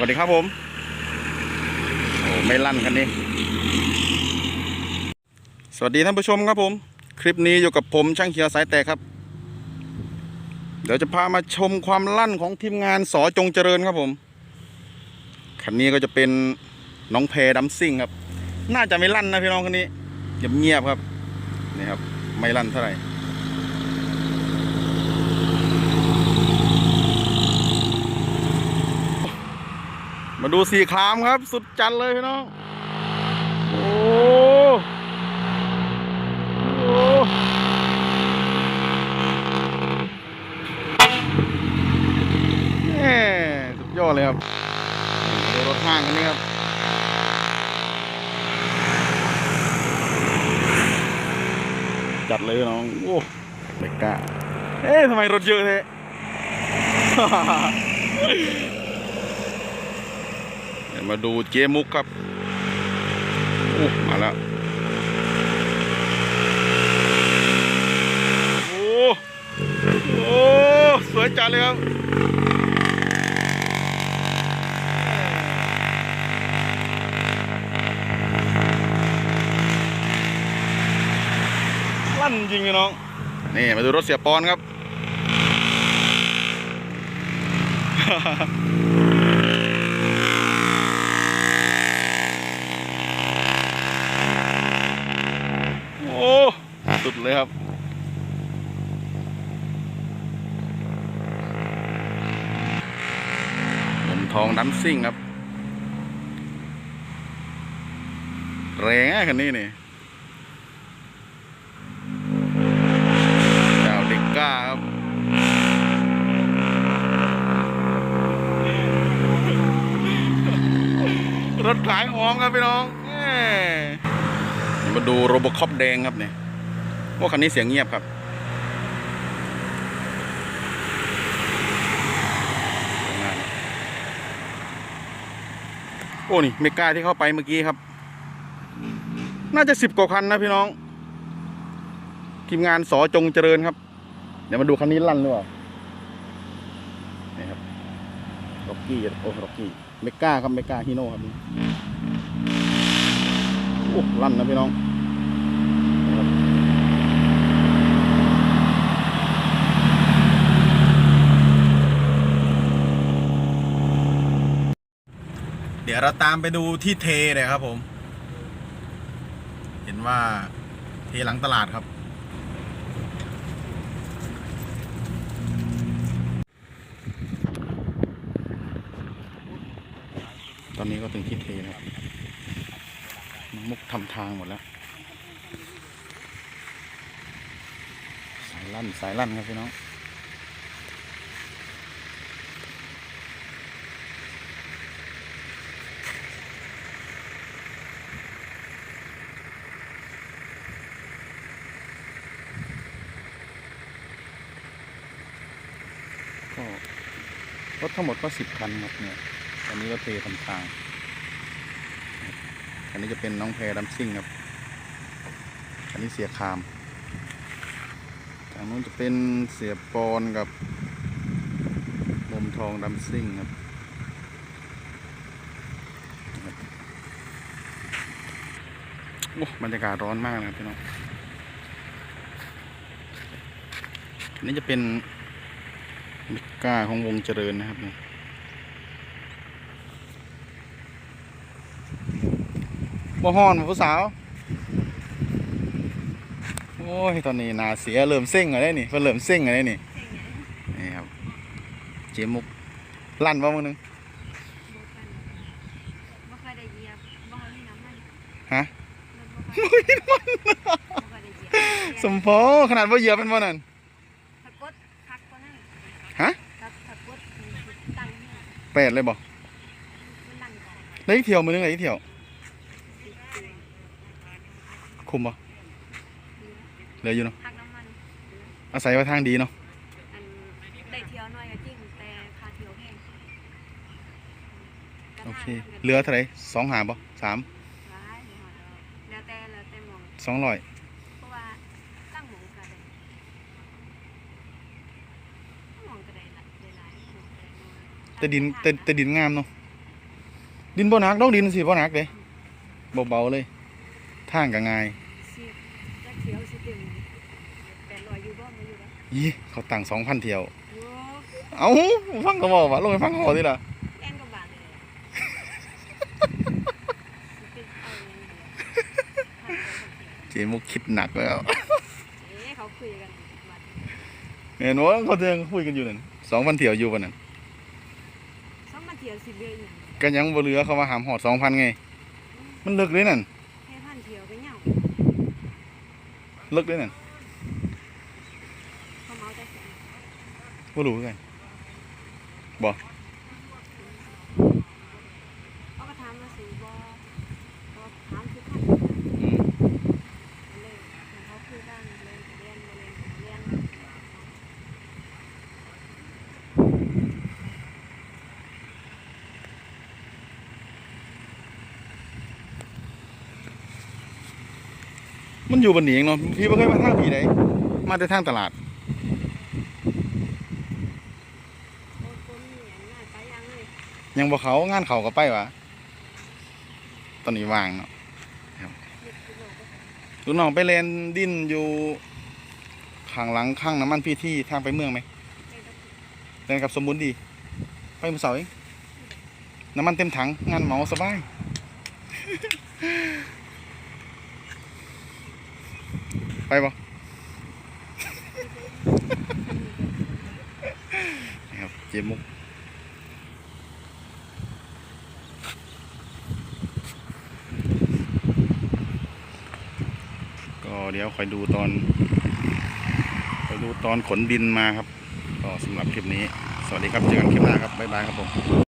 วัสดีครับผม โอ้ไม่ลั่นคันนี้ สวัสดีท่านผู้ชมครับผม คลิปนี้อยู่กับผมช่างเขียวสายแตกครับ เดี๋ยวจะพามาชมความลั่นของทีมงานสอจงเจริญครับผม คันนี้ก็จะเป็นน้องแพดัมซิ่งครับ น่าจะไม่ลั่นนะพี่น้องคันนี้เงียบๆครับ นี่ครับ ไม่ลั่นเท่าไหร่ มาดูสีครามครับ สุดจัดเลยพี่น้อง โอ้โหแหมสุดยอดเลยครับดูรถห้างคันนี้ครับจัดเลยพี่น้อง โอ้ไม่กล้าเอ๊ะทำไมรถเยอะแท้เดี๋ย มาดูเจมุกครับโอ้มาแล้วโอ้โอ้สวยจัดเลยครับลั่นจริงพี่น้อง นี่ มาดูรถเสียปอนครับ โอ้ สุดเลยครับ ผมทองดัมซิ่งครับ แรงคันนี้นี่เจ้าเด็กก้าครับรถขายของครับพี่น้องมาดูโรบคอปแดงครับเนี่ยว่าคันนี้เสียงเงียบครับ โอ้นี่เมกาที่เข้าไปเมื่อกี้ครับ น่าจะสิบกว่าคันนะพี่น้อง ทีมงานสอจงเจริญครับ เดี๋ยวมาดูคันนี้ลั่นหรือเปล่านี่ครับร็อกกี้โอ้ร็อกกี้เมกาครับเมกาฮีโน่ครับโอ้ลั่นนะพี่น้อง เดี๋ยวเราตามไปดูที่เทเลยครับผม เห็นว่าเทหลังตลาดครับ ตอนนี้ก็ถึงที่เทแล้วน้องมุกทำทางหมดแล้ว สายลั่นสายลั่นครับพี่น้อง ถทั้งหมดก็สิบคันครับเนี่ยอันนี้ก็เททำทาง อันนี้จะเป็นน้องแพรดัมซิ่งครับ อันนี้เสียคาม ทางนู้นจะเป็นเสียปอนกับมุมทองดัมซิ่งครับครับโอ้บรรยากาศร้อนมากนะครับพี่น้อง อันนี้จะเป็น มิก้าของวงเจริญนะครับนี่บ่ฮ้อนบ่ผู้สาว โอ้ย ตอนนี้หนาเสียเริ่มเส้งอะไรนี่เพิ่นเริ่มเส้งอะไรนี่นี่ครับ เจมุก ลั่นบ่มึงนึงบ่ค่อยได้เหยียบบ่ค่อยมีน้ำมันฮะบ่ค่อยบ่ค่อยได้เหยียบสมพอขนาดว่าเหยียบเป็นบ่นั่น ถ้ากดคักกว่านั้น ฮะ ถ้าถ้ากดตั้งเนี่ย แปดเลยบ่มันนั่งก่อนแล้วอีกเที่ยวมือนึงอะไรอีกเที่ยว คุมบ่เหลืออยู่เนาะคักน้ำมันอาศัยว่าทางดีเนาะอันได้เที่ยวน้อยก็จริงแต่ค่าเที่ยวแพงโอเคเหลือเท่าไหร่สองหาบ่สามหลายแล้วแต่แล้วแต่หมองสองร้อย เพราะว่าตั้งหมองก็ได้ตั้งหมองก็ได้ละได้หลายหม้องก็ได้น้อย แต่ดินแต่แต่ดินงามเนาะแดินบ่หนักดอกดินสิบ่หนักเด้เบาๆเลยทางก็ง่ายสิจักเที่ยวสิเต็มแปดร้อยอยู่บ่ไม่อยู่แล้วยี่เขาตั้ง2,000เที่ยวโอ้เอ้าฟังก็บอกว่าลงไปฟังเขาดิล่ะแอนก็บาทเลยอะสิเป็นเอาอย่างเดียวเจมุกคิดหนักแล้วเอ๊ะเขาคุยกันมาเห็นว่าเขาเดินคุยกันอยู่นั่น2,000เที่ยวอยู่ปะนั่นสองมาเที่ ยวสิเดือนอย่างก็ยังบ่เหลือเขามาหามหอด2,000ไง มันเลิกเลยนั่นแค่พันเที่ยวก็เหงาเลิกเลยนั่นเขาเมาแต่แสน บ่รู้คือกันเขาก็ถามมาซื้อบ่เขาถามคือพัน อืม เลยเขาคุยกันเลยเรียนมาเรียนเรียน มันอยู่บนหนีเองเนาะพี่บ่เคยมาทางพี่ใดมาแต่ทางตลาดยังเลยยังบ่เขางานเขาก็ไปวะตอนนี้ว่างเนาะลูกน้องไปเล่นดินอยู่ข้างหลังข้างน้ำมันพี่ที่ทางไปเมืองไหมเล่นกับสมบูรณ์ดี ไปมือเสาเองน้ำมันเต็มถังงานเหมาสบาย ไปบ่นี่ครับเจมุกก็เดี๋ยวคอยดูตอนคอยดูตอนขนดินมาครับ ก็สำหรับคลิปนี้ สวัสดีครับ เจอกันคลิปหน้าครับ บ๊ายบายครับผม